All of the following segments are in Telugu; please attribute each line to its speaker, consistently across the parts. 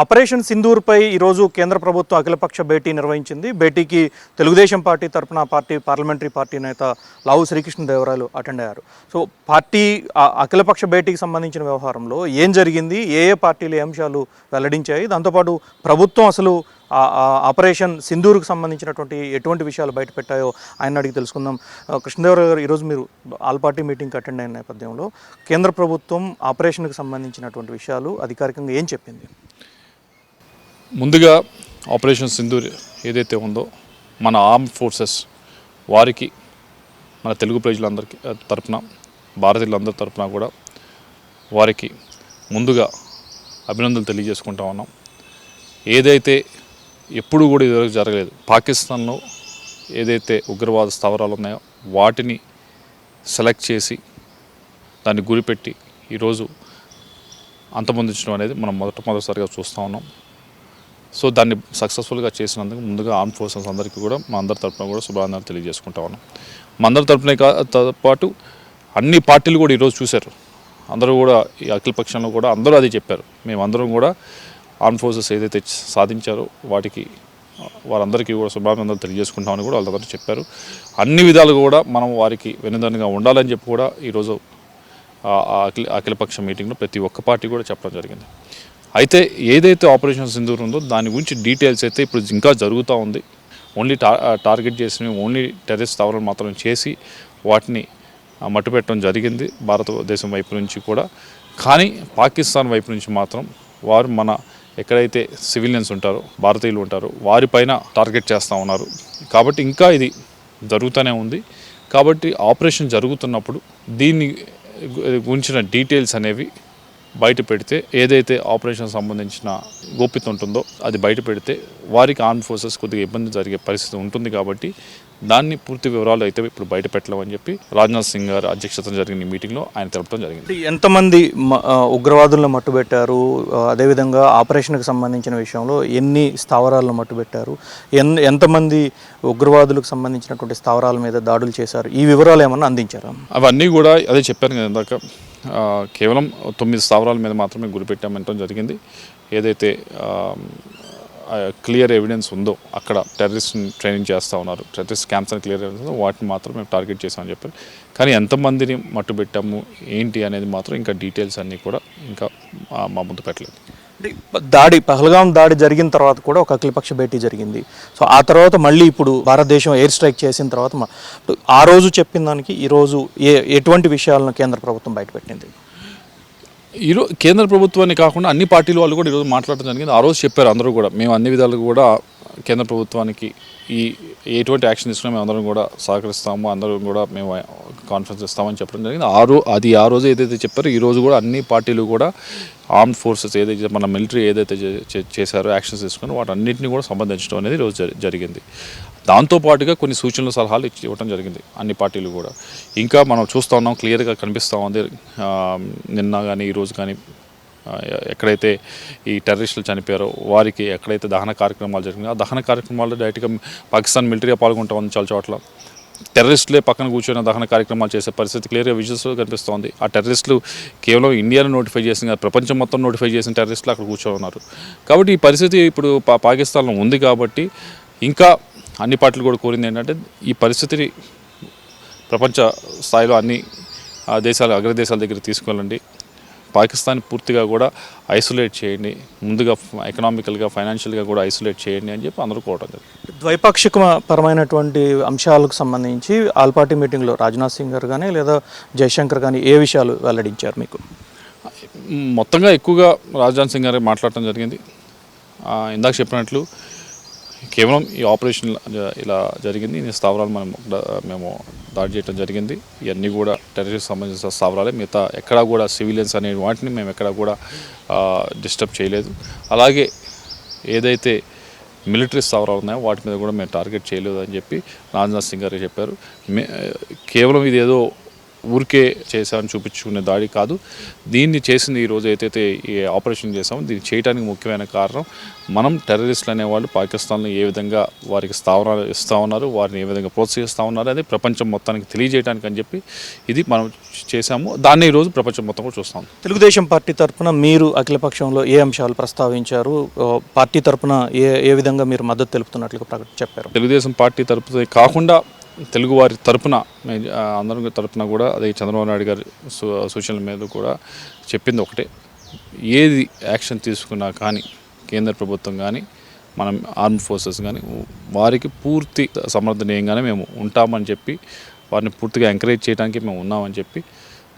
Speaker 1: ఆపరేషన్ సింధూర్పై ఈరోజు కేంద్ర ప్రభుత్వం అఖిలపక్ష భేటీ నిర్వహించింది. భేటీకి తెలుగుదేశం పార్టీ తరపున పార్టీ పార్లమెంటరీ పార్టీ నేత లావు శ్రీకృష్ణదేవరాయలు అటెండ్ అయ్యారు. సో పార్టీ అఖిలపక్ష భేటీకి సంబంధించిన వ్యవహారంలో ఏం జరిగింది? ఏ ఏ పార్టీలు ఏ అంశాలు వెల్లడించాయి? దాంతోపాటు ప్రభుత్వం అసలు ఆపరేషన్ సింధూర్కు సంబంధించినటువంటి ఎటువంటి విషయాలు బయటపెట్టాయో ఆయన అడిగి తెలుసుకుందాం. కృష్ణదేవరాయ గారు ఈరోజు మీరు ఆల్ పార్టీ మీటింగ్కి అటెండ్ అయిన నేపథ్యంలో కేంద్ర ప్రభుత్వం ఆపరేషన్కి సంబంధించినటువంటి విషయాలు అధికారికంగా ఏం చెప్పింది?
Speaker 2: ముందుగా ఆపరేషన్ సింధూర్ ఏదైతే ఉందో మన ఆర్మ్ ఫోర్సెస్ వారికి మన తెలుగు ప్రజలందరికీ తరపున భారతీయులందరి తరపున కూడా వారికి ముందుగా అభినందనలు తెలియజేసుకుంటా ఉన్నాం. ఏదైతే ఎప్పుడు కూడా ఇదివరకు జరగలేదు పాకిస్తాన్లో ఏదైతే ఉగ్రవాద స్థావరాలు ఉన్నాయో వాటిని సెలెక్ట్ చేసి దాన్ని గురిపెట్టి ఈరోజు అంతమొందించడం అనేది మనం మొదట మొదటిసారిగా చూస్తూ ఉన్నాం. సో దాన్ని సక్సెస్ఫుల్గా చేసినందుకు ముందుగా ఆర్మ్ ఫోర్సెస్ అందరికీ కూడా మా అందరి తరఫున కూడా శుభానందనలు తెలియజేసుకుంటా ఉన్నాం. మా అందరి తరఫునే పాటు అన్ని పార్టీలు కూడా ఈరోజు చూశారు. అందరూ కూడా ఈ అఖిలపక్షంలో కూడా అందరూ అది చెప్పారు. మేమందరం కూడా ఆర్మ్ ఫోర్సెస్ ఏదైతే సాధించారో వాటికి వారందరికీ కూడా శుభాభినందనలు తెలియజేసుకుంటామని కూడా వాళ్ళందరూ చెప్పారు. అన్ని విధాలుగా కూడా మనం వారికి వెనుదన్నుగా ఉండాలని చెప్పి కూడా ఈరోజు అఖిల అఖిలపక్ష మీటింగ్లో ప్రతి ఒక్క పార్టీ కూడా చెప్పడం జరిగింది. అయితే ఏదైతే ఆపరేషన్ సింధూర్ ఉందో దాని గురించి డీటెయిల్స్ అయితే ఇప్పుడు ఇంకా జరుగుతూ ఉంది. ఓన్లీ టా టార్గెట్ చేసిన ఓన్లీ టెర్రస్ స్థావరాలు మాత్రం చేసి వాటిని మట్టుపెట్టడం జరిగింది భారతదేశం వైపు నుంచి కూడా. కానీ పాకిస్తాన్ వైపు నుంచి మాత్రం వారు మన ఎక్కడైతే సివిలియన్స్ ఉంటారో భారతీయులు ఉంటారో వారిపైన టార్గెట్ చేస్తూ ఉన్నారు. కాబట్టి ఇంకా ఇది జరుగుతూనే ఉంది. కాబట్టి ఆపరేషన్ జరుగుతున్నప్పుడు దీన్ని గురించిన డీటెయిల్స్ అనేవి బయట పెడితే ఏదైతే ఆపరేషన్ సంబంధించిన గోప్యత ఉంటుందో అది బయట పెడితే వారికి ఆర్మ్ ఫోర్సెస్ కొద్దిగా ఇబ్బంది జరిగే పరిస్థితి ఉంటుంది కాబట్టి దాన్ని పూర్తి వివరాలు అయితే ఇప్పుడు బయట పెట్టలేమని చెప్పి రాజ్నాథ్ సింగ్ గారు అధ్యక్షతన జరిగిన ఈ మీటింగ్లో ఆయన తెలపడం జరిగింది.
Speaker 1: ఎంతమంది ఉగ్రవాదులను మట్టుబెట్టారు? అదేవిధంగా ఆపరేషన్కి సంబంధించిన విషయంలో ఎన్ని స్థావరాలను మట్టుబెట్టారు? ఎన్ ఎంతమంది ఉగ్రవాదులకు సంబంధించినటువంటి స్థావరాల మీద దాడులు చేశారు? ఈ వివరాలు ఏమన్నా అందించారా?
Speaker 2: అవన్నీ కూడా అదే చెప్పాను కదా ఇందాక. కేవలం తొమ్మిది స్థావరాల మీద మాత్రమే గురిపెట్టామంటం జరిగింది. ఏదైతే క్లియర్ ఎవిడెన్స్ ఉందో అక్కడ టెర్రరిస్ట్ని ట్రైనింగ్ చేస్తూ ఉన్నారు. టెర్రరిస్ట్ క్యాంప్స్ అని క్లియర్ ఎవిడెన్స్ ఉందో వాటిని మాత్రం మేము టార్గెట్ చేసామని చెప్పారు. కానీ ఎంతమందిని మట్టు పెట్టాము ఏంటి అనేది మాత్రం ఇంకా డీటెయిల్స్ అన్నీ కూడా ఇంకా మా ముందు పెట్టలేదు.
Speaker 1: దాడి పహల్గాం దాడి జరిగిన తర్వాత కూడా ఒక అఖిలపక్ష భేటీ జరిగింది. సో ఆ తర్వాత మళ్ళీ ఇప్పుడు భారతదేశం ఎయిర్ స్ట్రైక్ చేసిన తర్వాత ఆ రోజు చెప్పిన దానికి ఈరోజు ఏ ఎటువంటి విషయాలను కేంద్ర ప్రభుత్వం బయటపెట్టింది?
Speaker 2: ఈరోజు కేంద్ర ప్రభుత్వాన్ని కాకుండా అన్ని పార్టీల వాళ్ళు కూడా ఈరోజు మాట్లాడటం జరిగింది. ఆ రోజు చెప్పారు అందరూ కూడా. మేము అన్ని విధాలుగా కూడా కేంద్ర ప్రభుత్వానికి ఈ ఎటువంటి యాక్షన్ తీసుకున్నా మేము అందరం కూడా సహకరిస్తాము అందరం కూడా మేము కాన్ఫరెన్స్ ఇస్తామని చెప్పడం జరిగింది. ఆ రో అది ఆ రోజు ఏదైతే చెప్పారో ఈ రోజు కూడా అన్ని పార్టీలు కూడా ఆర్మ్డ్ ఫోర్సెస్ ఏదైతే మన మిలిటరీ ఏదైతే చే- చేశారో యాక్షన్స్ తీసుకుని వాటన్నిటిని కూడా సంబంధించడం అనేది ఈరోజు జరిగింది. దాంతోపాటుగా కొన్ని సూచనలు సలహాలు ఇచ్చి ఇవ్వడం జరిగింది అన్ని పార్టీలు కూడా. ఇంకా మనం చూస్తూ ఉన్నాం క్లియర్గా కనిపిస్తూ ఉంది. నిన్న కానీ ఈరోజు కానీ ఎక్కడైతే ఈ టెర్రరిస్టులు చనిపోయారో వారికి ఎక్కడైతే దహన కార్యక్రమాలు జరిగినాయో ఆ దహన కార్యక్రమాల్లో డైరెక్ట్గా పాకిస్తాన్ మిలిటరీగా పాల్గొంటా ఉంది చాలా చోట్ల. టెర్రరిస్టులే పక్కన కూర్చొని దహన కార్యక్రమాలు చేసే పరిస్థితి క్లియర్గా విజువల్స్లో కనిపిస్తోంది. ఆ టెర్రరిస్టులు కేవలం ఇండియాను నోటిఫై చేసిన ప్రపంచం మొత్తం నోటిఫై చేసిన టెర్రరిస్టులు అక్కడ కూర్చొని ఉన్నారు. కాబట్టి ఈ పరిస్థితి ఇప్పుడు పా పాకిస్తాన్లో ఉంది కాబట్టి ఇంకా అన్ని పార్టీలు కూడా కోరింది ఏంటంటే ఈ పరిస్థితిని ప్రపంచ స్థాయిలో అన్ని దేశాలు దేశాలు అగ్రదేశాల దగ్గర తీసుకెళ్ళండి. పాకిస్తాన్ పూర్తిగా కూడా ఐసోలేట్ చేయండి ముందుగా ఎకనామికల్గా ఫైనాన్షియల్గా కూడా ఐసోలేట్ చేయండి అని చెప్పి అందరూ కోవడం జరిగింది.
Speaker 1: ద్వైపాక్షిక పరమైనటువంటి అంశాలకు సంబంధించి ఆల్ పార్టీ మీటింగ్లో రాజ్నాథ్ సింగ్ గారు కానీ లేదా జయశంకర్ కానీ ఏ విషయాలు వెల్లడించారు మీకు?
Speaker 2: మొత్తంగా ఎక్కువగా రాజ్నాథ్ సింగ్ గారు మాట్లాడటం జరిగింది. ఇందాక చెప్పినట్లు కేవలం ఈ ఆపరేషన్ ఇలా- జరిగింది. ఈ స్థావరాలు మనం మేము దాడి చేయడం జరిగింది. ఇవన్నీ కూడా టెర్రరిస్ట్ సంబంధించిన స్థావరాలే. మిగతా ఎక్కడా కూడా సివిలియన్స్ అనే వాటిని మేము ఎక్కడా కూడా డిస్టర్బ్ చేయలేదు. అలాగే ఏదైతే మిలిటరీ స్థావరాలు ఉన్నాయో వాటి మీద కూడా మేము టార్గెట్ చేయలేదు అని చెప్పి రాజ్నాథ్ సింగ్ గారు చెప్పారు. మే కేవలం ఇదేదో ఊరికే చేశామని చూపించుకునే దాడి కాదు. దీన్ని చేసింది ఈ రోజు ఏదైతే ఈ ఆపరేషన్ చేసామో దీన్ని చేయడానికి ముఖ్యమైన కారణం మనం టెర్రరిస్టులు అనేవాళ్ళు పాకిస్తాన్లో ఏ విధంగా వారికి స్థావరాలు ఇస్తూ ఉన్నారు వారిని ఏ విధంగా ప్రోత్సహిస్తూ ఉన్నారు అనేది ప్రపంచం మొత్తానికి తెలియజేయడానికి అని చెప్పి ఇది మనం చేశాము. దాన్ని ఈరోజు ప్రపంచం మొత్తం కూడా చూస్తాం
Speaker 1: తెలుగుదేశం పార్టీ తరపున మీరు అఖిలపక్షంలో ఏ అంశాలు ప్రస్తావించారు? పార్టీ తరపున ఏ ఏ విధంగా మీరు మద్దతు తెలుపుతున్నట్లుగా ప్రకట చెప్పారు?
Speaker 2: తెలుగుదేశం పార్టీ తరపున కాకుండా తెలుగు వారి తరపున అందరం తరపున కూడా అదే చంద్రబాబు నాయుడు గారి సు- సూచనల మీద కూడా చెప్పింది ఒకటే. ఏది యాక్షన్ తీసుకున్నా కానీ కేంద్ర ప్రభుత్వం కానీ మనం ఆర్మ్ ఫోర్సెస్ కానీ వారికి పూర్తి సమర్థనీయంగానే మేము ఉంటామని చెప్పి వారిని పూర్తిగా ఎంకరేజ్ చేయడానికి మేము ఉన్నామని చెప్పి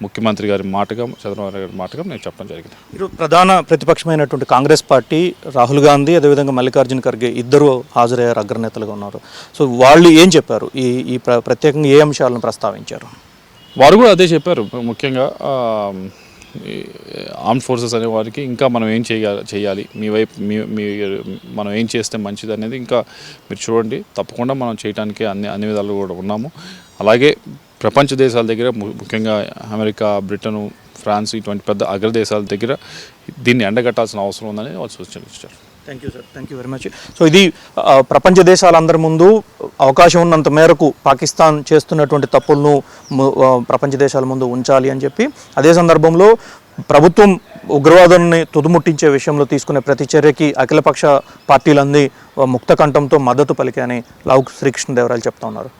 Speaker 2: ముఖ్యమంత్రి గారి మాటగా చంద్రబాబు నాయుడు గారి మాటగా నేను చెప్పడం జరిగింది.
Speaker 1: మీరు ప్రధాన ప్రతిపక్షమైనటువంటి కాంగ్రెస్ పార్టీ రాహుల్ గాంధీ అదేవిధంగా మల్లికార్జున ఖర్గే ఇద్దరు హాజరయ్యారు అగ్రనేతలుగా ఉన్నారు. సో వాళ్ళు ఏం చెప్పారు? ఈ ఈ ప్ర- ప్రత్యేకంగా ఏ అంశాలను ప్రస్తావించారు?
Speaker 2: వారు కూడా అదే చెప్పారు. ముఖ్యంగా ఆర్మ్ ఫోర్సెస్ అనే వారికి ఇంకా మనం ఏం చేయాలి చేయాలి? మీ వైపు మీ మీ మనం ఏం చేస్తే మంచిది అనేది ఇంకా మీరు చూడండి. తప్పకుండా మనం చేయడానికి అన్ని అన్ని విధాలు కూడా ఉన్నాము. అలాగే ప్రపంచ దేశాల దగ్గర ము- ముఖ్యంగా అమెరికా బ్రిటన్ ఫ్రాన్స్ ఇటువంటి పెద్ద అగ్రదేశాల దగ్గర దీన్ని ఎండగట్టాల్సిన అవసరం ఉందని వాళ్ళు సూచించారు.
Speaker 1: Thank you sir thank you very much so ఇది ప్రపంచ దేశాలందరి ముందు అవకాశం ఉన్నంత మేరకు పాకిస్తాన్ చేస్తున్నటువంటి తప్పులను ప్రపంచ దేశాల ముందు ఉంచాలి అని చెప్పి అదే సందర్భంలో ప్రభుత్వం ఉగ్రవాదాన్ని తుదుముట్టించే విషయంలో తీసుకునే ప్రతి చర్యకి అఖిలపక్ష పార్టీలన్నీ ముక్త కంఠంతో మద్దతు పలికాయని లావు శ్రీకృష్ణదేవరాయలు చెప్తా ఉన్నారు.